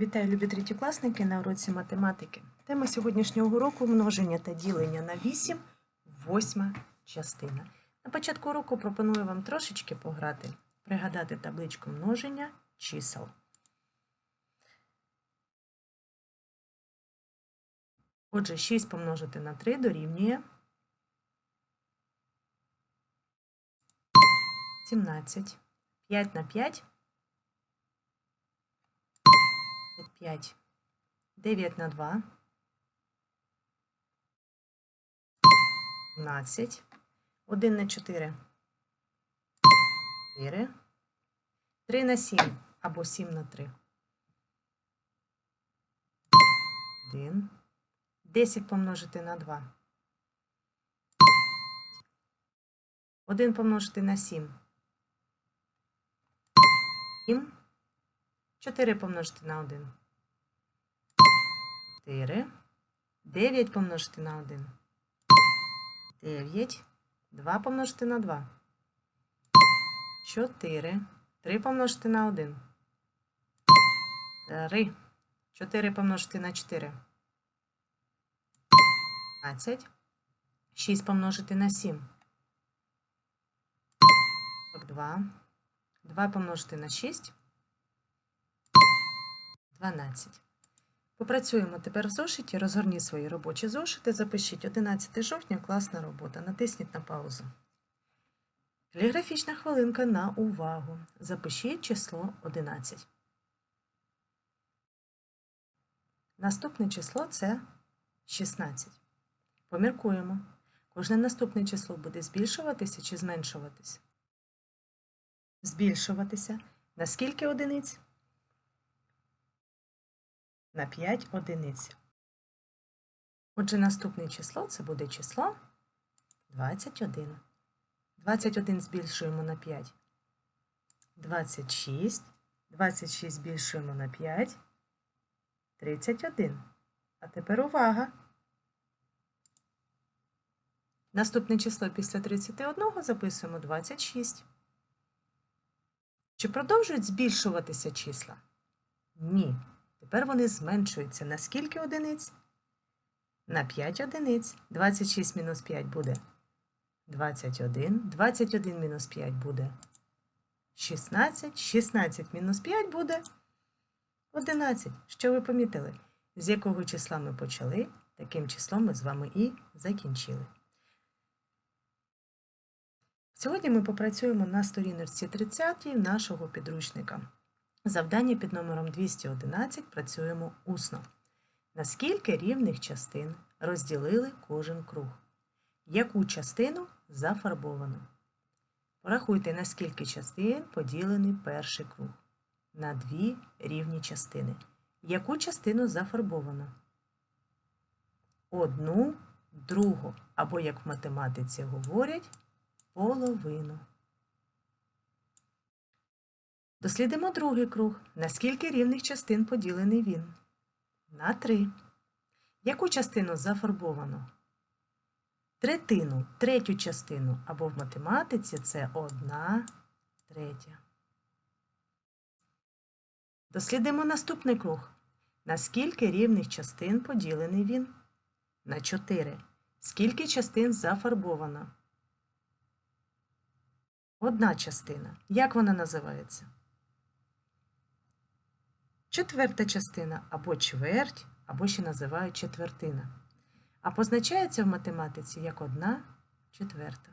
Вітаю, любі третєкласники на уроці математики. Тема сьогоднішнього уроку множення та ділення на 8, восьма частина. На початку уроку пропоную вам трошечки пограти, пригадати табличку множення чисел. Отже, 6 помножити на 3 дорівнює 17. 5 на 5 5. 9 на 2. 17. 1 на 4. 4. 3 на 7 або 7 на 3. 1. 10 помножити на 2. 1 помножити на 7. 7. 4 помножити на 1. 4. 9 помножити на 1. 9. 2 помножити на 2. 4. 3 помножити на 1. 3. 4 помножити на 4. 15. 6 помножити на 7. 2. 2 помножити на 6. 12. Попрацюємо тепер в зошиті, розгорніть свої робочі зошити, запишіть 11 жовтня, класна робота. Натисніть на паузу. Каліграфічна хвилинка на увагу. Запишіть число 11. Наступне число це 16. Поміркуємо. Кожне наступне число буде збільшуватися чи зменшуватися? Збільшуватися. На скільки одиниць? На 5 одиниць. Отже, наступне число це буде число 21. 21 збільшуємо на 5. 26. 26 збільшуємо на 5. 31. А тепер увага. Наступне число після 31 записуємо 26. Чи продовжують збільшуватися числа? Ні. Тепер вони зменшуються на скільки одиниць? На 5 одиниць. 26 мінус 5 буде 21. 21 мінус 5 буде 16. 16 мінус 5 буде 11. Що ви помітили? З якого числа ми почали, таким числом ми з вами і закінчили. Сьогодні ми попрацюємо на сторіночці 30 нашого підручника. Завдання під номером 211 працюємо усно. Наскільки рівних частин розділили кожен круг? Яку частину зафарбовано? Порахуйте, на скільки частин поділений перший круг. На дві рівні частини. Яку частину зафарбовано? Одну, другу, або, як в математиці говорять, половину. Дослідимо другий круг. На скільки рівних частин поділений він? На три. Яку частину зафарбовано? Третину, третю частину або в математиці це одна третя. Дослідимо наступний круг. На скільки рівних частин поділений він? На 4. Скільки частин зафарбовано? Одна частина. Як вона називається? Четверта частина або чверть, або ще називають четвертина. А позначається в математиці як одна четверта.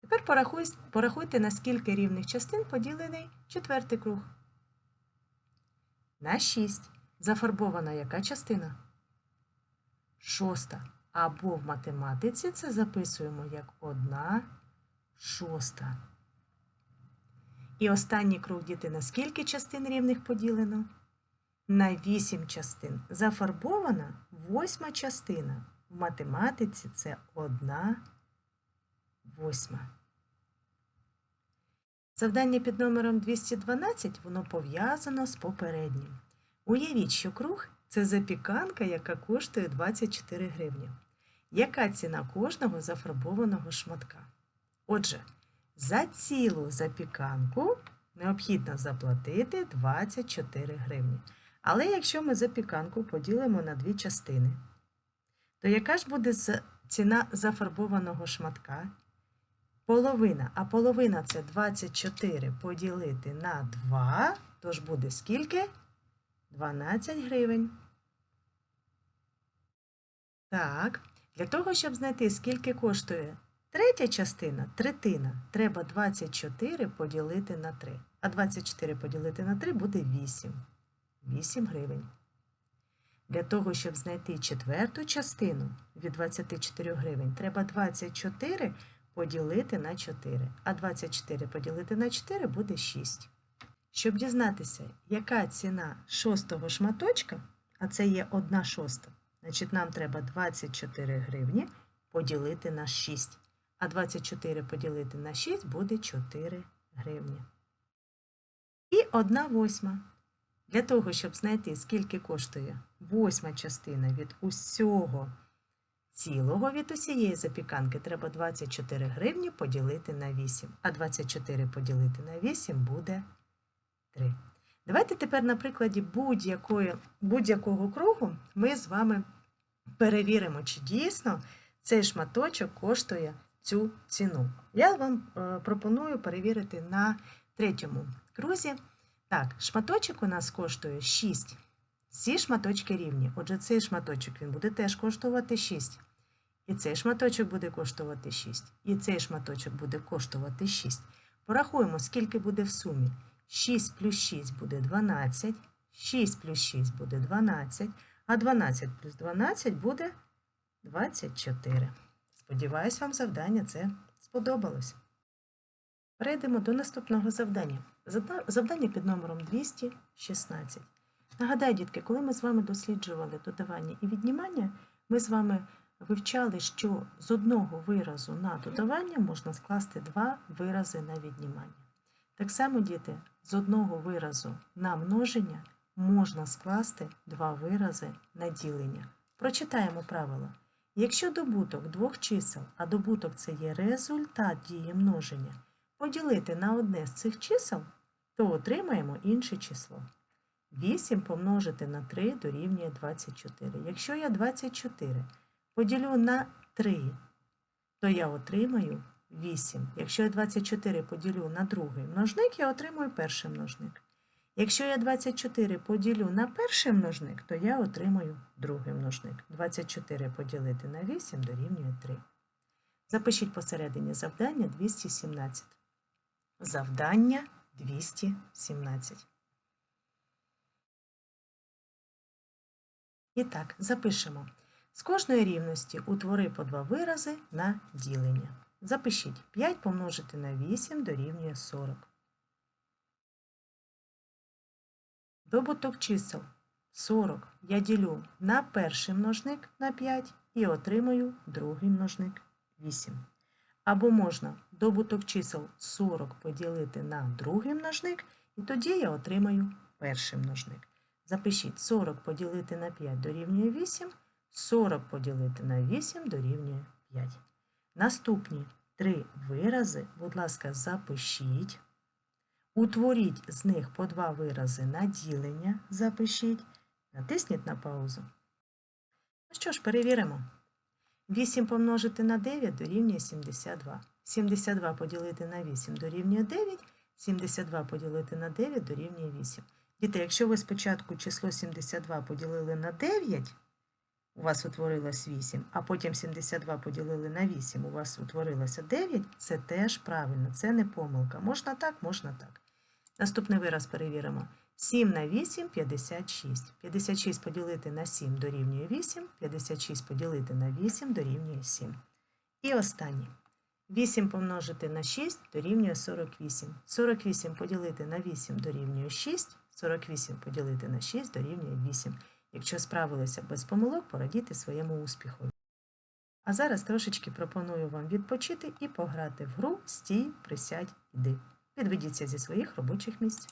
Тепер порахуй, порахуйте, на скільки рівних частин поділений четвертий круг. На 6. Зафарбована яка частина? Шоста. Або в математиці це записуємо як одна шоста. І останній круг діти на скільки частин рівних поділено? На 8 частин. Зафарбована восьма частина. В математиці це одна восьма. Завдання під номером 212 воно пов'язано з попереднім. Уявіть, що круг це запіканка, яка коштує 24 гривні. Яка ціна кожного зафарбованого шматка? Отже, за цілу запіканку необхідно заплатити 24 гривні. Але якщо ми запіканку поділимо на дві частини, то яка ж буде ціна зафарбованого шматка? Половина, а половина це 24 поділити на 2, тож буде скільки? 12 гривень. Так, для того, щоб знайти, скільки коштує третя частина, третина, треба 24 поділити на 3. А 24 поділити на 3 буде 8. 8 гривень. Для того, щоб знайти четверту частину від 24 гривень, треба 24 поділити на 4. А 24 поділити на 4 буде 6. Щоб дізнатися, яка ціна шостого шматочка, а це є 1 шоста, значить нам треба 24 гривні поділити на 6. А 24 поділити на 6 буде 4 гривні. І 1 восьма. Для того, щоб знайти, скільки коштує восьма частина від усього цілого від усієї запіканки, треба 24 гривні поділити на 8. А 24 поділити на 8 буде 3. Давайте тепер на прикладі будь-якого кругу ми з вами перевіримо, чи дійсно цей шматочок коштує цю ціну. Я вам е, пропоную перевірити на третьому крузі. Так, шматочок у нас коштує 6. Всі шматочки рівні. Отже, цей шматочок він буде теж коштувати 6. І цей шматочок буде коштувати 6. І цей шматочок буде коштувати 6. Порахуємо, скільки буде в сумі. 6 плюс 6 буде 12, 6 плюс 6 буде 12, а 12 плюс 12 буде 24. Сподіваюсь, вам завдання це сподобалось. Перейдемо до наступного завдання. Завдання під номером 216. Нагадаю, дітки, коли ми з вами досліджували додавання і віднімання, ми з вами вивчали, що з одного виразу на додавання можна скласти два вирази на віднімання. Так само, діти, з одного виразу на множення можна скласти два вирази на ділення. Прочитаємо правило. Якщо добуток двох чисел, а добуток це є результат дії множення, поділити на одне з цих чисел, то отримаємо інше число. 8 помножити на 3 дорівнює 24. Якщо я 24 поділю на 3, то я отримаю 8. Якщо я 24 поділю на другий множник, я отримую перший множник. Якщо я 24 поділю на перший множник, то я отримую другий множник. 24 поділити на 8 дорівнює 3. Запишіть посередині завдання 217. Завдання 217. І так, запишемо. З кожної рівності утвори по два вирази на ділення. Запишіть 5 помножити на 8 дорівнює 40. Добуток чисел 40 я ділю на перший множник на 5 і отримую другий множник 8. Або можна добуток чисел 40 поділити на другий множник, і тоді я отримаю перший множник. Запишіть 40 поділити на 5 дорівнює 8, 40 поділити на 8 дорівнює 5. Наступні три вирази, будь ласка, запишіть. Утворіть з них по два вирази на ділення, запишіть, натисніть на паузу. Ну що ж, перевіримо. 8 помножити на 9 дорівнює 72. 72 поділити на 8 дорівнює 9, 72 поділити на 9 дорівнює 8. Діти, якщо ви спочатку число 72 поділили на 9, у вас утворилось 8, а потім 72 поділили на 8, у вас утворилося 9, це теж правильно, це не помилка. Можна так, можна так. Наступний вираз перевіримо. 7 на 8 – 56. 56 поділити на 7 дорівнює 8, 56 поділити на 8 дорівнює 7. І останнє. 8 помножити на 6 дорівнює 48. 48 поділити на 8 дорівнює 6, 48 поділити на 6 дорівнює 8. Якщо справилися без помилок, порадійте своєму успіху. А зараз трошечки пропоную вам відпочити і пограти в гру Стій, присядь, йди. Підведіться зі своїх робочих місць.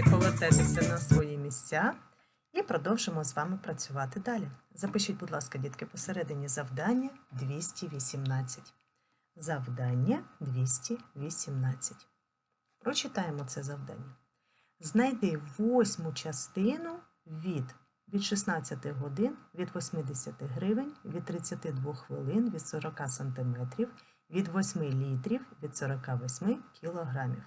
Молодці, повертайтеся на свої місця і продовжимо з вами працювати далі. Запишіть, будь ласка, дітки, посередині завдання 218. Завдання 218. Прочитаємо це завдання. Знайди восьму частину від від 16 годин, від 80 гривень, від 32 хвилин, від 40 сантиметрів, від 8 літрів, від 48 кілограмів.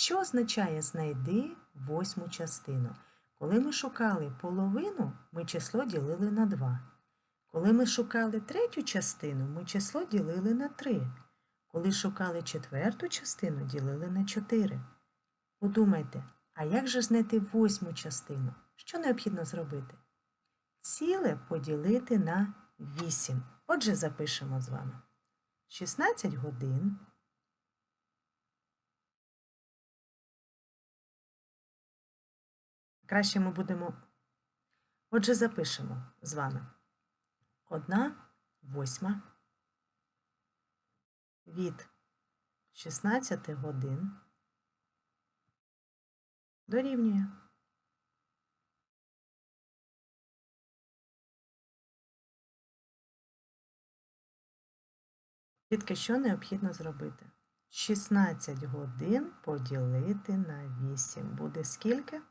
Що означає знайди восьму частину? Коли ми шукали половину, ми число ділили на 2. Коли ми шукали третю частину, ми число ділили на 3. Коли шукали четверту частину, ділили на 4. Подумайте, а як же знайти восьму частину? Що необхідно зробити? Ціле поділити на 8. Отже, запишемо з вами 16 годин. Краще ми будемо. Отже, запишемо з вами 1 восьма від 16 годин дорівнює. Тільки що необхідно зробити? 16 годин поділити на 8. Буде скільки?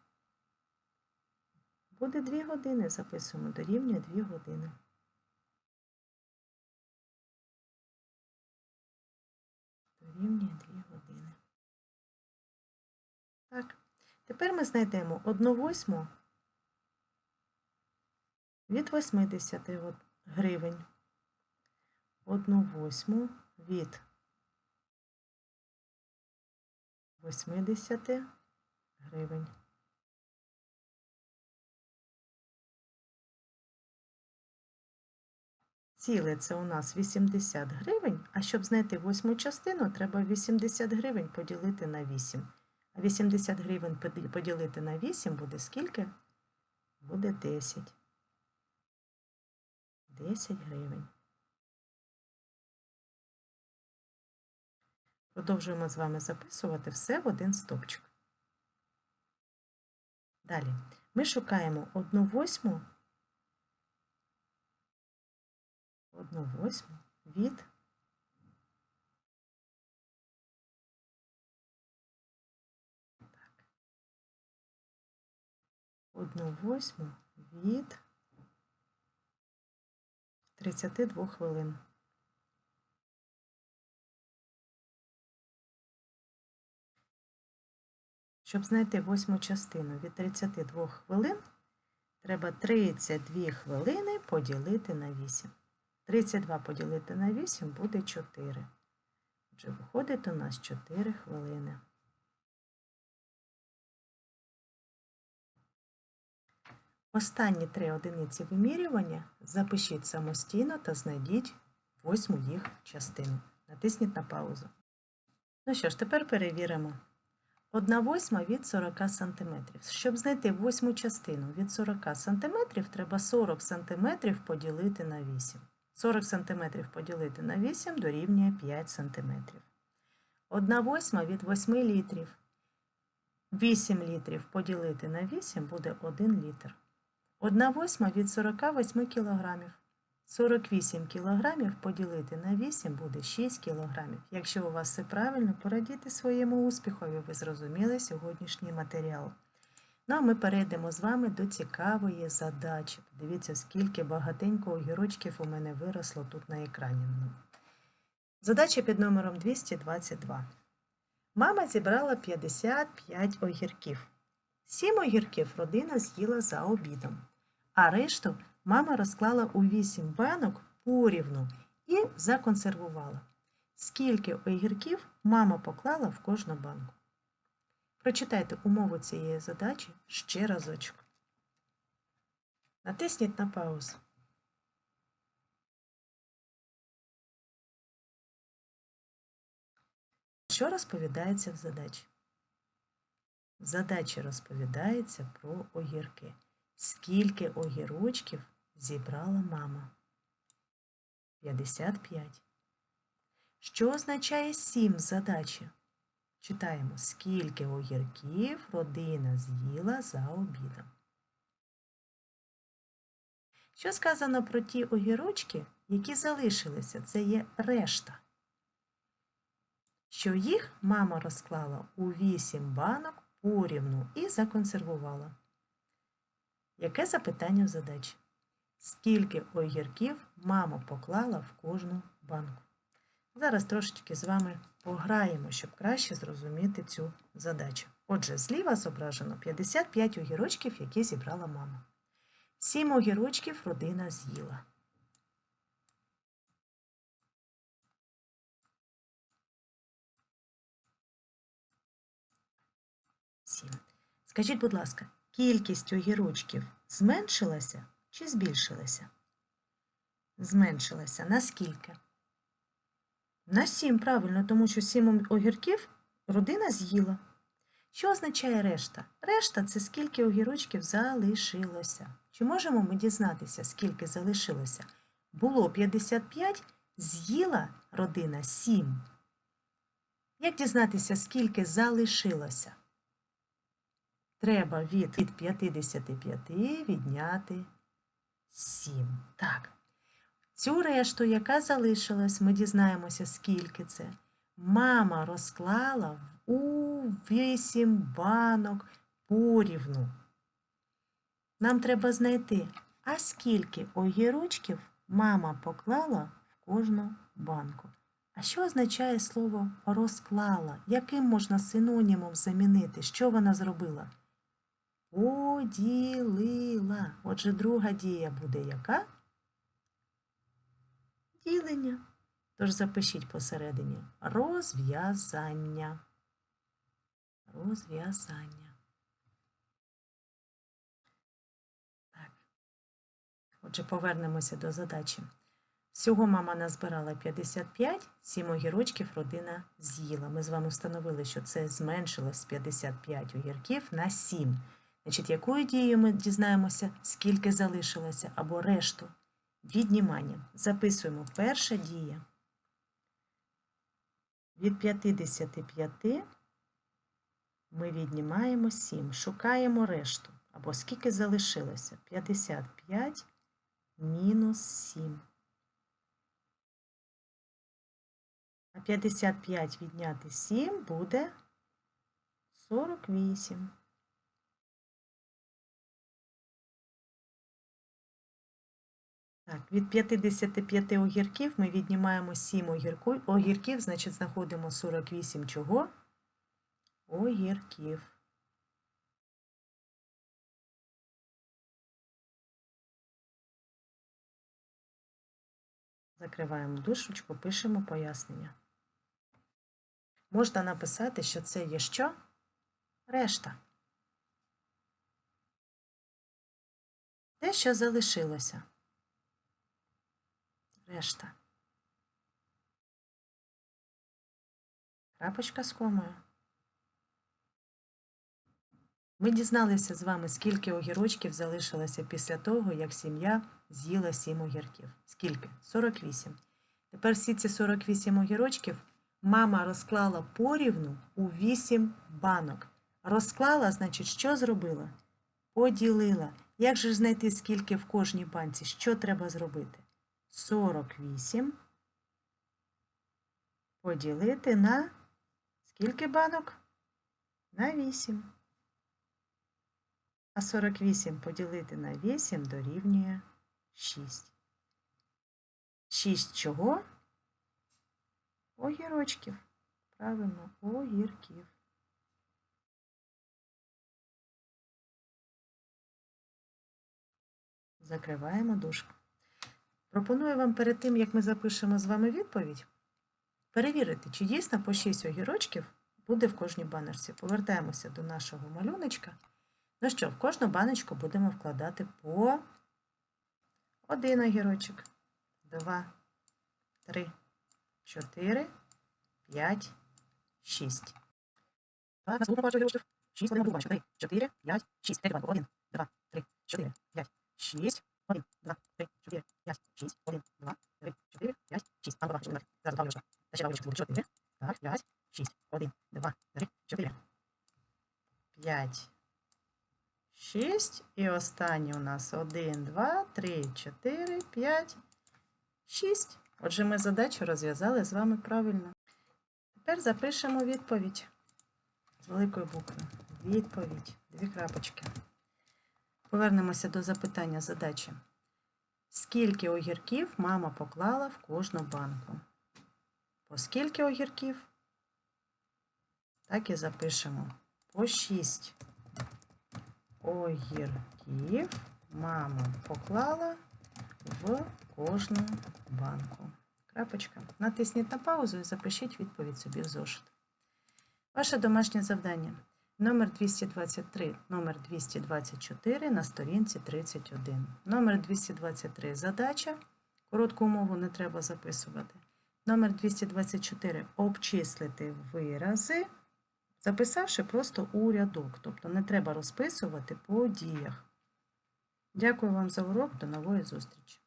Буде 2 години. Записуємо дорівнює 2 години. Дорівнює 2 години. Так. Тепер ми знайдемо 1 восьму від 80 гривень. 1 восьму від 80 гривень. Ціле це у нас 80 гривень, а щоб знайти восьму частину, треба 80 гривень поділити на 8. А 80 гривень поділити на 8 буде скільки? Буде 10. 10 гривень. Продовжуємо з вами записувати все в один стопчик. Далі ми шукаємо 1 восьму, 1 восьму від 1 восьму від 32 хвилин. Щоб знайти восьму частину від 32 хвилин, треба 32 хвилини поділити на 8. 32 поділити на 8 буде 4. Отже, виходить у нас 4 хвилини. Останні три одиниці вимірювання запишіть самостійно та знайдіть восьму їх частину. Натисніть на паузу. Ну що ж, тепер перевіримо. 1 восьма від 40 см. Щоб знайти восьму частину від 40 см, треба 40 см поділити на 8. 40 см поділити на 8 дорівнює 5 см. 1 восьма від 8 літрів. 8 літрів поділити на 8 буде 1 літр. 1 восьма від 48 кілограмів. 48 кілограмів поділити на 8 буде 6 кілограмів. Якщо у вас все правильно, порадійте своєму успіхові, ви зрозуміли сьогоднішній матеріал. Ну а ми перейдемо з вами до цікавої задачі. Подивіться, скільки багатенько огірочків у мене виросло тут на екрані. Задача під номером 222. Мама зібрала 55 огірків. 7 огірків родина з'їла за обідом, а решту мама розклала у 8 банок порівну і законсервувала. Скільки огірків мама поклала в кожну банку? Прочитайте умову цієї задачі ще разочок. Натисніть на паузу. Що розповідається в задачі? В задачі розповідається про огірки. Скільки огірочків зібрала мама? 55. Що означає 7 в задачі? Читаємо, скільки огірків родина з'їла за обідом. Що сказано про ті огірочки, які залишилися? Це є решта. Що їх мама розклала у вісім банок порівну і законсервувала. Яке запитання в задачі? Скільки огірків мама поклала в кожну банку? Зараз трошечки з вами пограємо, щоб краще зрозуміти цю задачу. Отже, зліва зображено 55 огірочків, які зібрала мама. 7 огірочків родина з'їла. Скажіть, будь ласка, кількість огірочків зменшилася чи збільшилася? Зменшилася. Наскільки? На 7, правильно, тому що 7 огірків родина з'їла. Що означає решта? Решта це скільки огірочків залишилося. Чи можемо ми дізнатися, скільки залишилося? Було 55, з'їла родина 7. Як дізнатися, скільки залишилося? Треба від, від 55 відняти 7. Так. Цю решту, яка залишилась, ми дізнаємося, скільки це. Мама розклала у 8 банок порівну. Нам треба знайти, а скільки огірочків мама поклала в кожну банку. А що означає слово розклала? Яким можна синонімом замінити? Що вона зробила? Поділила. Отже, друга дія буде яка? Ділення. Тож запишіть посередині розв'язання. Розв'язання. Так. Отже, повернемося до задачі. Всього мама назбирала 55, 7 огірочків родина з'їла. Ми з вами встановили, що це зменшилось з 55 огірків на 7. Значить, якою дією ми дізнаємося, скільки залишилося, або решту? Віднімання. Записуємо перша дія. Від 55 ми віднімаємо 7. Шукаємо решту. Або скільки залишилося? 55 мінус 7. А 55 відняти 7 буде 48. Так, від 55 огірків ми віднімаємо 7 огірку, огірків, значить знаходимо 48 чого? Огірків. Закриваємо дужечку, пишемо пояснення. Можна написати, що це є що? Решта. Те, що залишилося. Решта. Крапочка з комою. Ми дізналися з вами, скільки огірочків залишилося після того, як сім'я з'їла 7 огірків. Скільки? 48. Тепер всі ці 48 огірочків мама розклала порівну у 8 банок. Розклала, значить, що зробила? Поділила. Як же знайти, скільки в кожній банці? Що треба зробити? 48 поділити на скільки банок? На 8. А 48 поділити на 8 дорівнює 6. 6 чого? Огірочків. Правильно, огірків. Закриваємо дужку. Пропоную вам перед тим, як ми запишемо з вами відповідь, перевірити, чи дійсно по 6 огірочків буде в кожній баночці. Повертаємося до нашого малюночка. Ну що, в кожну баночку будемо вкладати по один огірочок, два, три, чотири, п'ять, шість. Шість, один. Три, чотири, п'ять, шість. Один, два, три, чотири, п'ять, шість. Один, два, три, чотири, п'ять, шість. Один, два, три, чотири, п'ять, шість. Банку, банку, Зараз два огірочка. Та ще огірочка буде чотири. Так, п'ять, шість. Один, два, три, 5, 6. І останній у нас 1, 2, 3, 4, 5, 6. Отже, ми задачу розв'язали з вами правильно. Тепер запишемо відповідь з великої букви. Відповідь. Дві крапочки. Повернемося до запитання задачі. Скільки огірків мама поклала в кожну банку? По скільки огірків? Так і запишемо. По 6 огірків мама поклала в кожну банку. Крапочка. Натисніть на паузу і запишіть відповідь собі в зошит. Ваше домашнє завдання. Номер 223, номер 224 на сторінці 31. Номер 223 задача. Коротку умову не треба записувати. Номер 224 обчислити вирази, записавши просто у рядок. Тобто не треба розписувати по діях. Дякую вам за урок. До нової зустрічі!